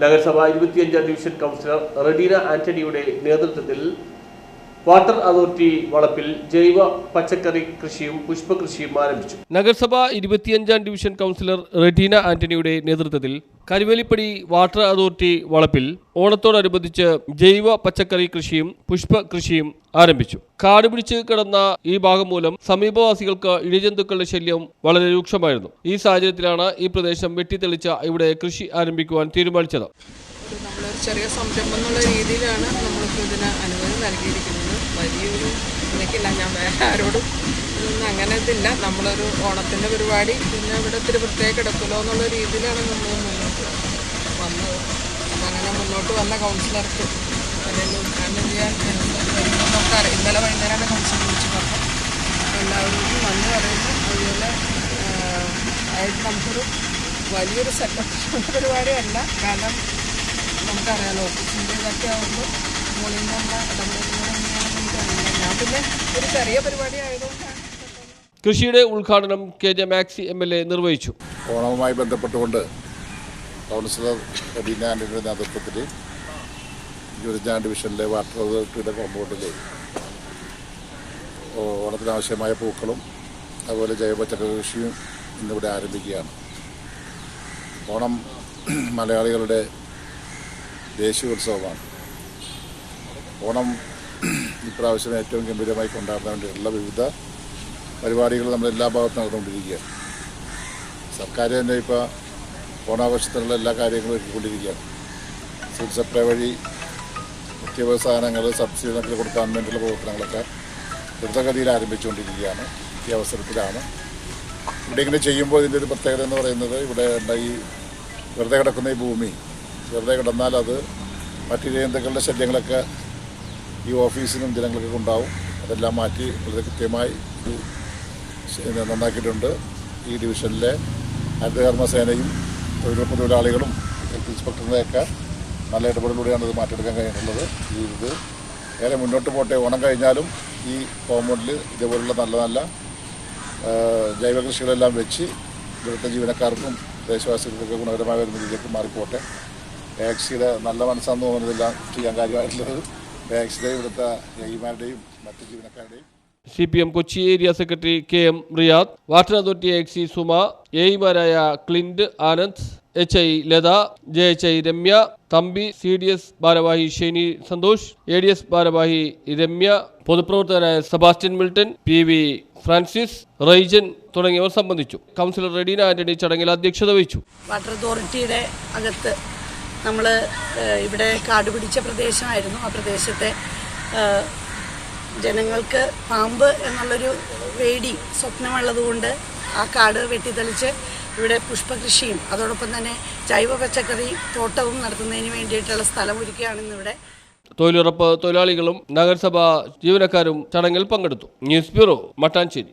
നഗരസഭ ഇരുപത്തിയഞ്ചാം division councillor Redina ആന്റണിയുടെ നേതൃത്വത്തിൽ വാട്ടർ അതോറിറ്റി വളപ്പിൽ ജൈവ പച്ചക്കറി കൃഷിയും പുഷ്പകൃഷിയും ആരംഭിച്ചു. നഗരസഭ ഇരുപത്തിയഞ്ചാം ഡിവിഷൻ കൗൺസിലർ റെഡീന ആന്റണിയുടെ നേതൃത്വത്തിൽ കരുവേലിപ്പടി വാട്ടർ അതോറിറ്റി വളപ്പിൽ ഓണത്തോടനുബന്ധിച്ച് ജൈവ പച്ചക്കറി കൃഷിയും പുഷ്പ കൃഷിയും ആരംഭിച്ചു. കാട് പിടിച്ച് കിടന്ന ഈ ഭാഗം മൂലം സമീപവാസികൾക്ക് ഇഴജന്തുക്കളുടെ ശല്യം വളരെ രൂക്ഷമായിരുന്നു. ഈ സാഹചര്യത്തിലാണ് ഈ പ്രദേശം വെട്ടിത്തെളിച്ച ഇവിടെ കൃഷി ആരംഭിക്കുവാൻ തീരുമാനിച്ചത്. ഒരു ചെറിയ സംരംഭം എന്നുള്ള രീതിയിലാണ് ഇതിന് അനുമതി നൽകിയിരിക്കുന്നത് വലിയൊരു എനിക്കില്ല ഞാൻ വേറെ ആരോടും അങ്ങനെ ഇതില്ല. നമ്മളൊരു ഓണത്തിന്റെ പരിപാടി പിന്നെ ഇവിടെ ഇത്തിരി പ്രത്യേകം കിടക്കുമല്ലോ എന്നുള്ള രീതിയിലാണ് നമ്മൾ മുന്നോട്ട് വന്നത്. അപ്പം അങ്ങനെ മുന്നോട്ട് വന്ന കൗൺസിലർക്ക് അല്ലെങ്കിൽ ഉദ്ഘാടനം ചെയ്യാൻ നമുക്കറിയാം. ഇന്നലെ വൈകുന്നേരമാണ് കൗൺസിലർ വിളിച്ച് പറഞ്ഞു എല്ലാവരോടും നന്ദി പറയുന്നു. അതുപോലെ ആയിട്ട് നമുക്കൊരു വലിയൊരു സെറ്റപ്പ് പരിപാടിയല്ല. കാരണം നമുക്കറിയാലോ ഓഫീസിന്റെ ഇതൊക്കെ ആകുമ്പോൾ ഒരു ചെറിയ പരിപാടി ആയതുകൊണ്ടാണ് കൃഷിയുടെ ഉദ്ഘാടനം K J Maxy M L A നിർവഹിച്ചു. ഓണവുമായി ബന്ധപ്പെട്ടുകൊണ്ട് കൗൺസിലർ റബീന നേതൃത്വത്തിൽ ഇരുപത്തഞ്ചാം ഡിവിഷനിലെ വാട്ടർ അതോറിറ്റിയുടെ കോമ്പൗണ്ടിൽ ഓണത്തിനാവശ്യമായ പൂക്കളും അതുപോലെ ജൈവ പച്ചക്കറി കൃഷിയും ഇന്നിവിടെ ആരംഭിക്കുകയാണ്. ഓണം മലയാളികളുടെ ദേശീയോത്സവമാണ്. ഓണം ഇപ്രാവശ്യം ഏറ്റവും ഗംഭീരമായി കൊണ്ടാടാൻ വിവിധ പരിപാടികൾ നമ്മൾ എല്ലാ ഭാഗത്തും നടന്നുകൊണ്ടിരിക്കുകയാണ് സർക്കാർ തന്നെ ഇപ്പോൾ ഓണാഘോഷത്തിനുള്ള എല്ലാ കാര്യങ്ങളും ഒരുക്കിക്കൊണ്ടിരിക്കുകയാണ് സിവിൽ സപ്ലൈ വഴി നിത്യവ സാധനങ്ങൾ സബ്സിഡി നിരക്കിൽ കൊടുക്കാൻ വേണ്ടിയുള്ള പ്രവർത്തനങ്ങളൊക്കെ ദ്രുതഗതിയിൽ ആരംഭിച്ചുകൊണ്ടിരിക്കുകയാണ്. ഈ അവസരത്തിലാണ്. ഇവിടെ ഇങ്ങനെ ചെയ്യുമ്പോൾ ഇതിന്റെ ഒരു പ്രത്യേകത എന്ന് പറയുന്നത് ഇവിടെ ഈ വെറുതെ കിടക്കുന്ന ഈ ഭൂമി. വെറുതെ കിടന്നാൽ അത് മറ്റു ജന്തുക്കളുടെ ശല്യങ്ങളൊക്കെ ഈ ഓഫീസിനും ജനങ്ങൾക്കൊക്കെ ഉണ്ടാവും അതെല്ലാം മാറ്റി വളരെ കൃത്യമായി നന്നാക്കിയിട്ടുണ്ട്. ഈ ഡിവിഷനിലെ ഹരിതകർമ്മസേനയും തൊഴിലുറപ്പ് തൊഴിലാളികളും ഹെൽത്ത് ഇൻസ്പെക്ടറിനെയൊക്കെ നല്ല ഇടപെടലിലൂടെയാണ് ഇത് മാറ്റിയെടുക്കാൻ കഴിഞ്ഞിട്ടുള്ളത്. ഈ ഇത് ഏറെ മുന്നോട്ട് പോട്ടെ. ഓണം കഴിഞ്ഞാലും ഈ കോമ്പൗണ്ടിൽ ഇതേപോലുള്ള നല്ല നല്ല ജൈവ കൃഷികളെല്ലാം വെച്ച് ഇവിടുത്തെ ജീവനക്കാർക്കും ദേശവാസികൾക്കൊക്കെ ഗുണകരമായ ഒരു രീതിയിലേക്ക് മാറിപ്പോട്ടെ. ടാക്സിയുടെ നല്ല മനസ്സാന്ന് തോന്നുന്നതെല്ലാം ചെയ്യാൻ കാര്യമായിട്ടുള്ളത്. ടാക്സിയുടെ ഇവിടുത്തെ ജൈമാരുടെയും മറ്റ് ജീവനക്കാരുടെയും C P M Kochi area secretary K M Riyad water authority എക്സി Suma എഇമാരായ ക്ലിൻഡ് Anand H I Latha J H I Remya Thampi C D S ഭാരവാഹി Sheni Santhosh A D S ഭാരവാഹി Remya പൊതുപ്രവർത്തകരായ Sebastian Milton P V Francis Raijan തുടങ്ങിയവർ സംബന്ധിച്ചു. Councillor Redina Antony ചടങ്ങിൽ അധ്യക്ഷത വഹിച്ചു. Water അതോറിറ്റിയുടെ അകത്ത് നമ്മൾ ഇവിടെ കാട് പിടിച്ച പ്രദേശമായിരുന്നു. ആ പ്രദേശത്തെ ജനങ്ങൾക്ക് പാമ്പ് എന്നുള്ളൊരു പേടി സ്വപ്നമുള്ളതുകൊണ്ട് ആ കാട് വെട്ടിത്തെളിച്ച് ഇവിടെ പുഷ്പകൃഷിയും അതോടൊപ്പം തന്നെ ജൈവ പച്ചക്കറി തോട്ടവും നടത്തുന്നതിന് വേണ്ടിയിട്ടുള്ള സ്ഥലം ഒരുക്കുകയാണിന്നിവിടെ തൊഴിലുറപ്പ് തൊഴിലാളികളും നഗരസഭാ ജീവനക്കാരും ചടങ്ങിൽ പങ്കെടുത്തു. News bureau Mattancherry.